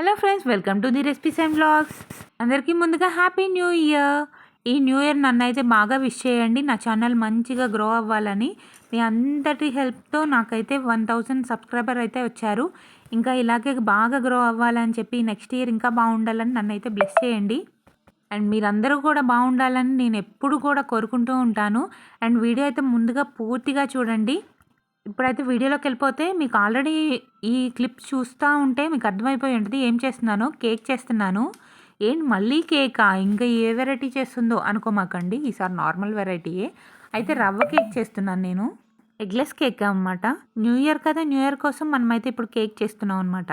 Hello friends welcome to the recipes and blogs అందరికీ ముందుగా happy new year ఈ new year నన్ను అయితే బాగా విష్ చేయండి. నా ఛానల్ మంచిగా గ్రో అవ్వాలని మీ అందరి హెల్ప్తో నాకైతే వన్ థౌజండ్ సబ్స్క్రైబర్ అయితే వచ్చారు. ఇంకా ఇలాగే బాగా గ్రో అవ్వాలని చెప్పి నెక్స్ట్ ఇయర్ ఇంకా బాగుండాలని నన్ను అయితే బ్లెస్ చేయండి. అండ్ మీరందరూ కూడా బాగుండాలని నేను ఎప్పుడు కూడా కోరుకుంటూ ఉంటాను. అండ్ వీడియో అయితే ముందుగా పూర్తిగా చూడండి. ఇప్పుడైతే వీడియోలోకి వెళ్ళిపోతే మీకు ఆల్రెడీ ఈ క్లిప్ చూస్తూ ఉంటే మీకు అర్థమైపోయి ఉంటుంది ఏం చేస్తున్నానో కేక్ చేస్తున్నాను. ఏంటి మళ్ళీ కేకా? ఇంకా ఏ వెరైటీ చేస్తుందో అనుకోమాకండి. ఈసారి నార్మల్ వెరైటీయే. అయితే రవ్వ కేక్ చేస్తున్నాను నేను. ఎగ్లెస్ కేక్ అనమాట న్యూ ఇయర్ కదా న్యూ ఇయర్ కోసం మనమైతే ఇప్పుడు కేక్ చేస్తున్నాం అనమాట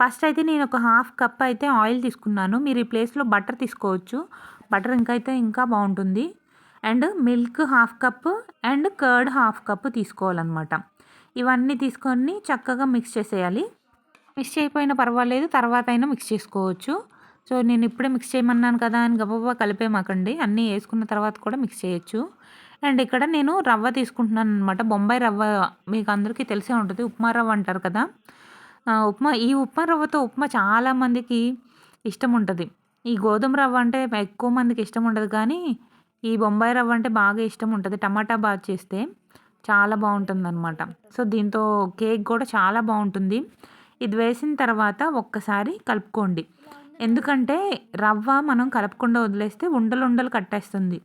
ఫస్ట్ అయితే నేను ఒక హాఫ్ కప్ అయితే ఆయిల్ తీసుకున్నాను. మీరు ఈ ప్లేస్లో బటర్ తీసుకోవచ్చు. బటర్ ఇంకా అయితే ఇంకా బాగుంటుంది. And milk half cup and curd half cup తీసుకోవాలన్నమాట. ఇవన్నీ తీసుకొని చక్కగా మిక్స్ చేసేయాలి. మిక్స్ చేయకపోయినా పర్వాలేదు తర్వాత అయినా మిక్స్ చేసుకోవచ్చు. సో నేను ఇప్పుడే మిక్స్ చేయమన్నాను కదా అని గబగబా కలిపేమాకండి. అన్నీ వేసుకున్న తర్వాత కూడా మిక్స్ చేయొచ్చు. అండ్ ఇక్కడ నేను రవ్వ తీసుకుంటున్నాను అనమాట బొంబాయి రవ్వ మీకు అందరికీ తెలిసే ఉంటుంది. ఉప్మా రవ్వ అంటారు కదా. ఉప్మా ఈ ఉప్మా రవ్వతో ఉప్మా చాలామందికి ఇష్టం ఉంటుంది. ఈ గోధుమ రవ్వ అంటే ఎక్కువ మందికి ఇష్టం ఉండదు కానీ ఈ బొంబాయి రవ్వ అంటే బాగా ఇష్టం ఉంటుంది టమాటా బాగా చేస్తే. చాలా బాగుంటుంది అనమాట సో దీంతో కేక్ కూడా చాలా బాగుంటుంది. ఇది వేసిన తర్వాత ఒక్కసారి కలుపుకోండి. ఎందుకంటే రవ్వ మనం కలపకుండా వదిలేస్తే ఉండలు ఉండలు కట్టేస్తుంది.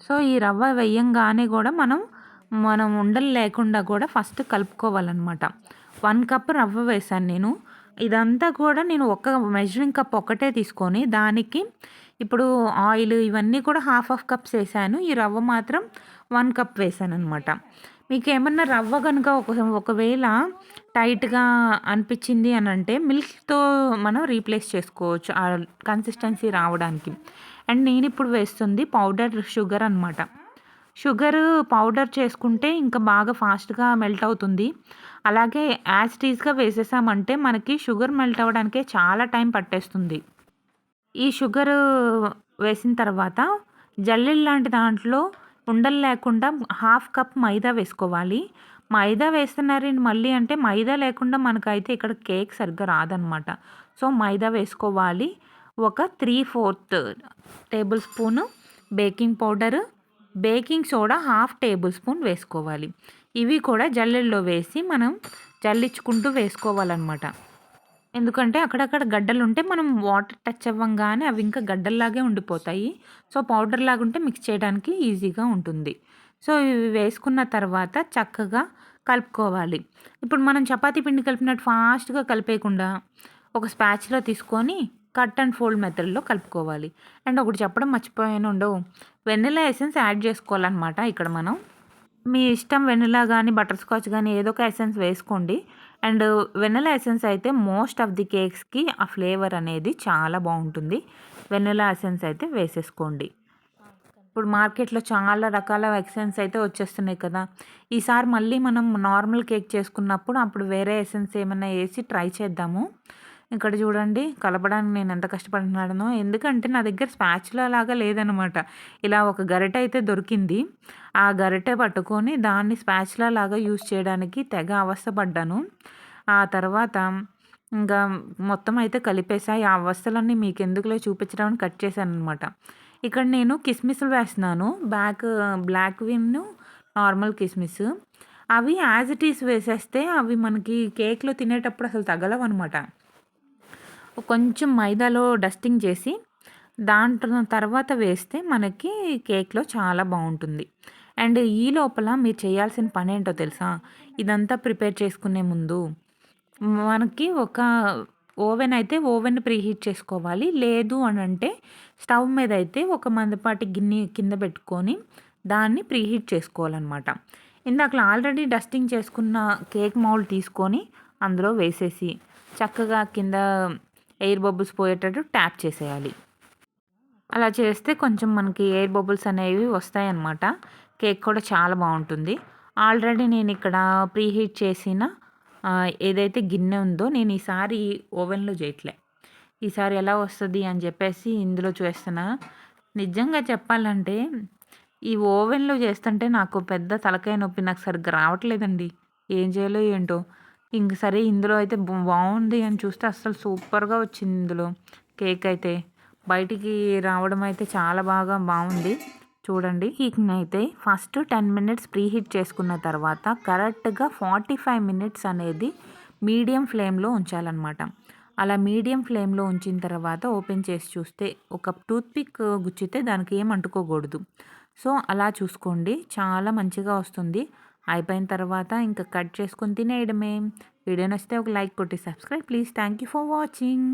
సో ఈ రవ్వ వేయంగానే కూడా మనం మనం ఉండలు లేకుండా కూడా ఫస్ట్ కలుపుకోవాలన్నమాట. వన్ కప్ రవ్వ వేసాను నేను. ఇదంతా కూడా నేను ఒక మెజరింగ్ కప్ ఒకటే తీసుకొని దానికి ఇప్పుడు ఆయిల్ ఇవన్నీ కూడా హాఫ్ ఆఫ్ కప్స్ వేసాను ఈ రవ్వ మాత్రం వన్ కప్ వేసాను అనమాట మీకు ఏమన్నా రవ్వ కనుక ఒక ఒకవేళ టైట్గా అనిపించింది అని అంటే మిల్క్తో మనం రీప్లేస్ చేసుకోవచ్చు ఆ కన్సిస్టెన్సీ రావడానికి. అండ్ నేను ఇప్పుడు వేస్తుంది పౌడర్ షుగర్ అనమాట షుగర్ పౌడర్ చేసుకుంటే ఇంకా బాగా ఫాస్ట్గా మెల్ట్ అవుతుంది. అలాగే యాసిటీస్గా వేసేసామంటే మనకి షుగర్ మెల్ట్ అవ్వడానికే చాలా టైం పట్టేస్తుంది. ఈ షుగర్ వేసిన తర్వాత జల్లెల్ లాంటి దాంట్లో ఉండలు లేకుండా హాఫ్ కప్ మైదా వేసుకోవాలి. మైదా వేస్తున్నారండి మళ్ళీ అంటే మైదా లేకుండా మనకైతే ఇక్కడ కేక్ సరిగ్గా రాదనమాట. సో మైదా వేసుకోవాలి. ఒక three fourth tablespoon baking powder baking soda half tablespoon వేసుకోవాలి. ఇవి కూడా జల్లెల్లో వేసి మనం జల్లించుకుంటూ వేసుకోవాలన్నమాట. ఎందుకంటే అక్కడక్కడ గడ్డలు ఉంటే మనం వాటర్ టచ్ అవ్వంగానే అవి ఇంకా గడ్డల్లాగే ఉండిపోతాయి. సో పౌడర్ లాగా ఉంటే మిక్స్ చేయడానికి ఈజీగా ఉంటుంది. సో ఇవి వేసుకున్న తర్వాత చక్కగా కలుపుకోవాలి. ఇప్పుడు మనం చపాతీ పిండి కలిపినట్టు ఫాస్ట్గా కలిపేయకుండా ఒక స్పాచ్లో తీసుకొని కట్ అండ్ ఫోల్డ్ మెథడ్లో కలుపుకోవాలి. అండ్ ఒకటి చెప్పడం మర్చిపోయాను ఉండవు. వెనిలా ఎసెన్స్ యాడ్ చేసుకోవాలన్నమాట ఇక్కడ మనం. మీ ఇష్టం వెనిలా కానీ బటర్ స్కాచ్ కానీ ఏదో ఒక ఎసెన్స్ వేసుకోండి. అండ్ వెనలా ఎసెన్స్ అయితే మోస్ట్ ఆఫ్ ది కేక్స్కి ఆ ఫ్లేవర్ అనేది చాలా బాగుంటుంది. వెనలా ఎసెన్స్ అయితే వేసేసుకోండి. ఇప్పుడు మార్కెట్లో చాలా రకాల ఎసెన్స్ అయితే వచ్చేస్తున్నాయి కదా. ఈసారి మళ్ళీ మనం నార్మల్ కేక్ చేసుకున్నప్పుడు అప్పుడు వేరే ఎసెన్స్ ఏమైనా వేసి ట్రై చేద్దాము. ఇక్కడ చూడండి కలపడానికి నేను ఎంత కష్టపడుతున్నానో. ఎందుకంటే నా దగ్గర స్పాచులా లాగా లేదనమాట. ఇలా ఒక గరిటె అయితే దొరికింది. ఆ గరిటె పట్టుకొని దాన్ని స్పాచులా లాగా యూస్ చేయడానికి తెగ అవస్థపడ్డాను. ఆ తర్వాత ఇంకా మొత్తం అయితే కలిపేసాయి ఆ అవస్థలన్నీ మీకు ఎందుకులో చూపించడానికి కట్ చేశాను అనమాట ఇక్కడ నేను కిస్మిస్లు వేస్తున్నాను. బ్యాక్ బ్లాక్ విన్ను నార్మల్ కిస్మిస్. అవి యాజ్ ఇట్ ఈస్ వేసేస్తే అవి మనకి కేక్లో తినేటప్పుడు అసలు తగలవు అనమాట కొంచెం మైదాలో డస్టింగ్ చేసి దాంట్లో తర్వాత వేస్తే మనకి కేక్లో చాలా బాగుంటుంది. అండ్ ఈ లోపల మీరు చేయాల్సిన పని ఏంటో తెలుసా? ఇదంతా ప్రిపేర్ చేసుకునే ముందు మనకి ఒక ఓవెన్ అయితే ఓవెన్ ప్రీహీట్ చేసుకోవాలి. లేదు అని అంటే స్టవ్ మీద అయితే ఒక మందపాటి గిన్నె కింద పెట్టుకొని దాన్ని ప్రీహీట్ చేసుకోవాలన్నమాట. ఇందాక ఆల్రెడీ డస్టింగ్ చేసుకున్న కేక్ మౌల్డ్ తీసుకొని అందులో వేసేసి చక్కగా కింద ఎయిర్ బబుల్స్ పోయేటట్టు ట్యాప్ చేసేయాలి. అలా చేస్తే కొంచెం మనకి ఎయిర్ బబుల్స్ అనేవి వస్తాయి అన్నమాట కేక్ కూడా చాలా బాగుంటుంది. ఆల్రెడీ నేను ఇక్కడ ప్రీహీట్ చేసిన ఏదైతే గిన్నె ఉందో నేను ఈసారి ఓవెన్లో చేయట్లే. ఈసారి ఎలా వస్తుంది అని చెప్పేసి ఇందులో చేస్తున్నా. నిజంగా చెప్పాలంటే ఈ ఓవెన్లో చేస్తుంటే నాకు పెద్ద తలకాయ నొప్పి నాకు సరిగ్గా రావట్లేదండి. ఏం చేయాలో ఏంటో. ఇంక సరే ఇందులో అయితే బాగుంది అని చూస్తే అస్సలు సూపర్గా వచ్చింది ఇందులో కేక్ అయితే బయటికి రావడం అయితే చాలా బాగా బాగుంది. చూడండి. కేక్ని అయితే first ten minutes pre heat చేసుకున్న తర్వాత కరెక్ట్గా ఫార్టీ ఫైవ్ మినిట్స్ అనేది మీడియం ఫ్లేమ్లో ఉంచాలన్నమాట. అలా మీడియం ఫ్లేమ్లో ఉంచిన తర్వాత ఓపెన్ చేసి చూస్తే ఒక టూత్పిక్ గుచ్చితే దానికి ఏం అంటుకోకూడదు. సో అలా చూసుకోండి. చాలా మంచిగా వస్తుంది. అయిపోయిన తర్వాత ఇంకా కట్ చేసుకొని తినేయడమే. వీడియో నచ్చితే ఒక లైక్ కొట్టి subscribe please thank you for watching